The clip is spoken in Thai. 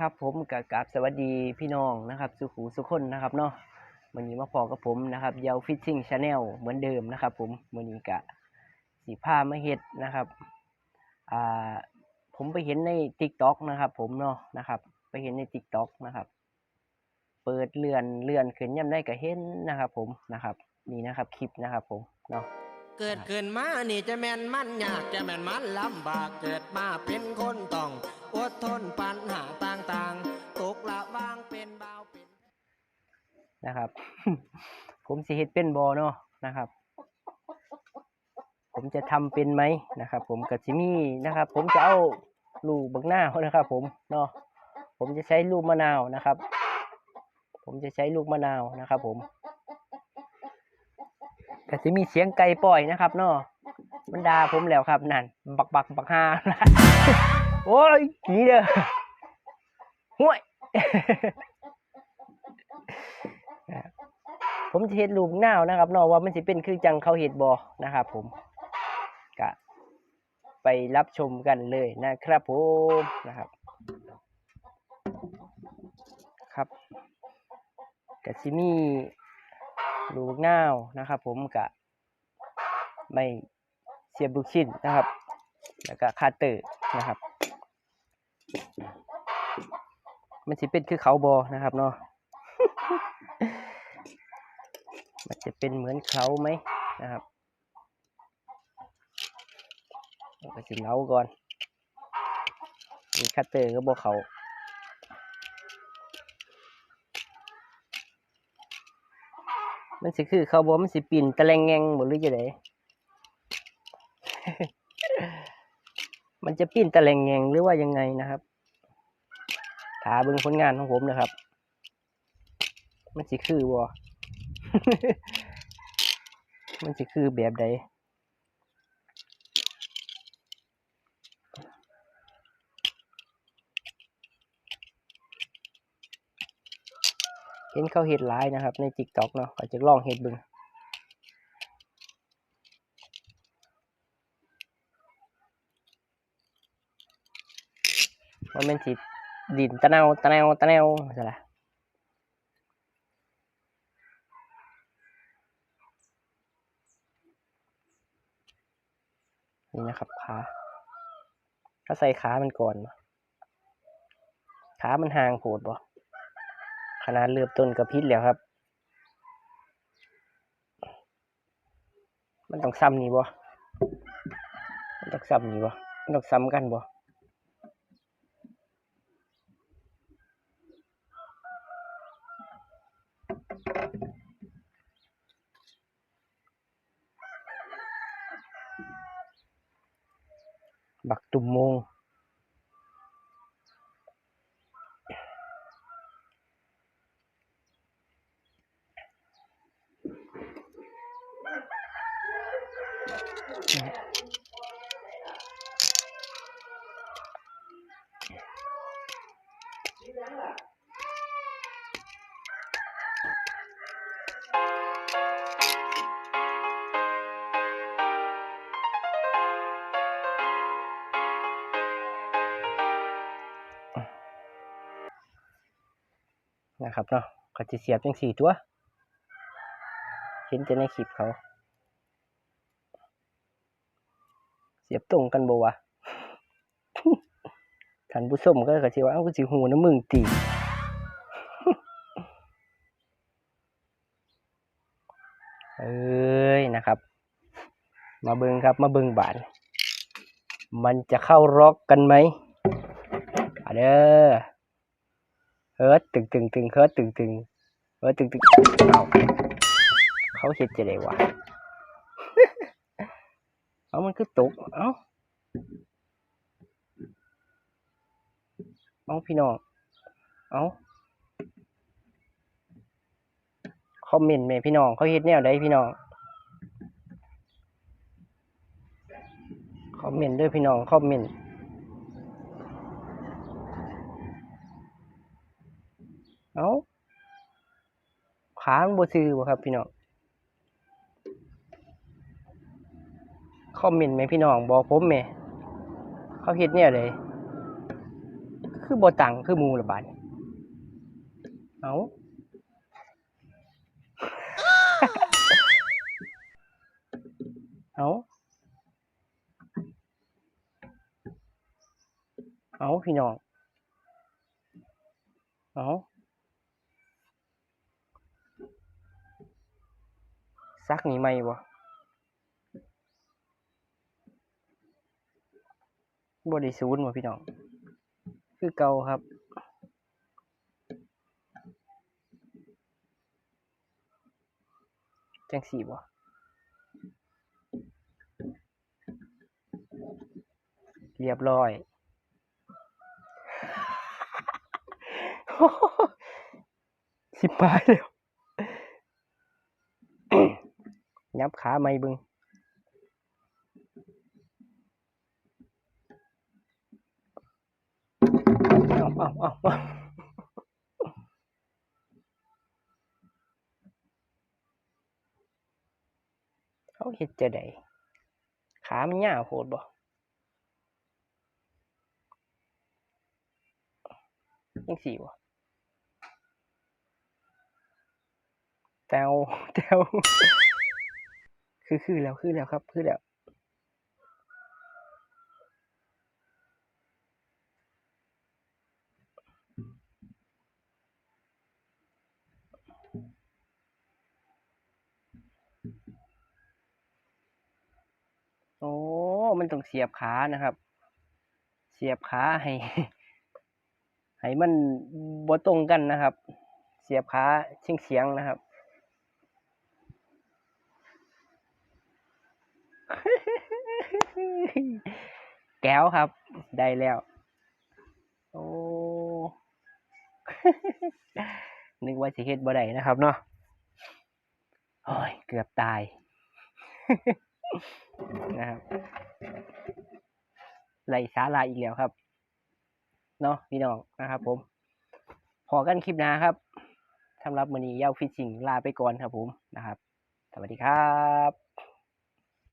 ครับผมกับกราบสวัสดีพี่น้องนะครับ สุขูสุขคนนะครับเนาะวันนี้มาพอกับผมนะครับเยาฟิชชิ่งชาแนลเหมือนเดิมนะครับ ผมวันนี้กะสีผ้ามาเฮ็ดนะครับอ่าผมไปเห็นในติ๊กต็อกนะครับ ผมเนาะนะครับ ไปเห็นในติ๊กต็อกนะครับ เปิดเลื่อนเลื่อนขึ้นย่ำได้ก็เห็นนะครับ ผมนะครับ นี่นะครับคลิปนะครับ ผมเนาะเกิดขึ้นมานี่จะแม่นมันยากจะแม่นมันลำบากเกิดมาเป็นคนต้องอดทนปัญหา นะครับ ผมสิเฮ็ดเป็นบอเนาะนะครับ ผมจะทำเป็นไหมนะครับ ผมกับจิมี่นะครับ ผมจะเอาลูกบักหน้าวนะครับ ผมเนาะผมจะใช้ลูกมะนาวนะครับ ผมจะใช้ลูกมะนาวนะครับ ผมก็จะมีเสียงไก่ปล่อยนะครับเนาะมันด่าผมแล้วครับนั่นบักบักบักฮาโอ้ยกี่เด้อห่วย ผมจะเฮ็ดลูกหน้าวนะครับนาะว่ามันสิเป็นคือจังเขาเฮ็ดบ่นะครับผมก็ไปรับชมกันเลยนะครับผมนะครับ ครับกะซิมีลูกหน้าวนะครับ ผมกะไม่เสียบลูกชิ้นนะครับ แล้วก็คาเตอร์นะครับ มันสิเป็นคือเขาบอนะครับเนาะ มันจะเป็นเหมือนเขาไหมนะครับก็สิเล้าก่อนมีคัตเตอร์ก็บอกเขามันสิคือเขาบอกมันสิปิ่นตะแลงแงงหมดหรือจะไดมันจะปิ้นตะแลงแงงหรือว่ายังไงนะครับถาเบิ่งผลงานของผมนะครับ มันสิคือบ่ มันจะคือแบบใดเห็นเขาเห็ดหลายนะครับ ในติ๊กต็อกเนาะก็จะลองเห็ดบึงว่ามันสิดินตะแนวตะแนวตะแนวใช่ละ นี่นะครับขาถ้าใส่ขามันก่อนขามันห่างโผดบ่ขนาดเริ่มต้นกับพิษแล้วครับ มันต้องซ้ำนี่บ่มันต้องซ้ำนี่บ่มันต้องซ้ำกันบ่ บัก นะครับเนาะก็จะเสียบจังสี่ตัว เห็นแต่ในคลิปเขา เสียบตรงกันบ่วะท่านผู้ชมก็ก็สิว่าเอ้ากูสิหูน้ำมึงตีเอ้ยนะครับ มาเบิงครับมาเบิงบานมันจะเข้าร็อกกันไหมเด้อ เฮิร์ตตึงตึงตึงเฮิร์ตตึงตึงเฮิร์ตตึงตึงเอาเขาเห็ดจะได้วะเอามันคือตกเอาเอาพี่น้องเอาคอมเมนต์แม่พี่น้องเขาเฮ็ดแนวใดพี่น้องคอมเมนต์ด้วยพี่น้องคอมเมนต์ เอาขามันบ่ซื่อบ่ครับ พี่น้องคอมเมนต์ไหมพี่น้องบอกผมแหมเขาเฮ็ดเนี่ยเลย คือบ่ตังคือมูละบาดเอาเอาเอาพี่น้องเอา ซักหนีไหมบ่บริสูนบ่พี่น้อง คือเก่าครับ จังสีบ่เรียบร้อย สิบปลายแล้ว ยับขาไม่บึงเอาเอาเอาเอาเขาเห็ดจะได้ขามันยาวโพดบ่ยังสี่บ่แตวแตว คือคือแล้วคือแล้วครับคือแล้วโอ้ มันต้องเสียบขานะครับ เสียบขาให้ ให้มันบ่ตรงกันนะครับ เสียบขาเฉียงเฉียงนะครับ แก้วครับ ได้แล้ว โอ้นึกว่าสิเฮ็ดบ่ได้นะครับเนาะโอ้ยเกือบตาย นะครับไรสาระอีกแล้วครับ เนาะพี่น้องนะครับ ผม พอกันคลิปหน้าครับสำหรับมื้อนี้ยาฟิชชิงลาไปก่อนครับผมนะครับ สวัสดีครับ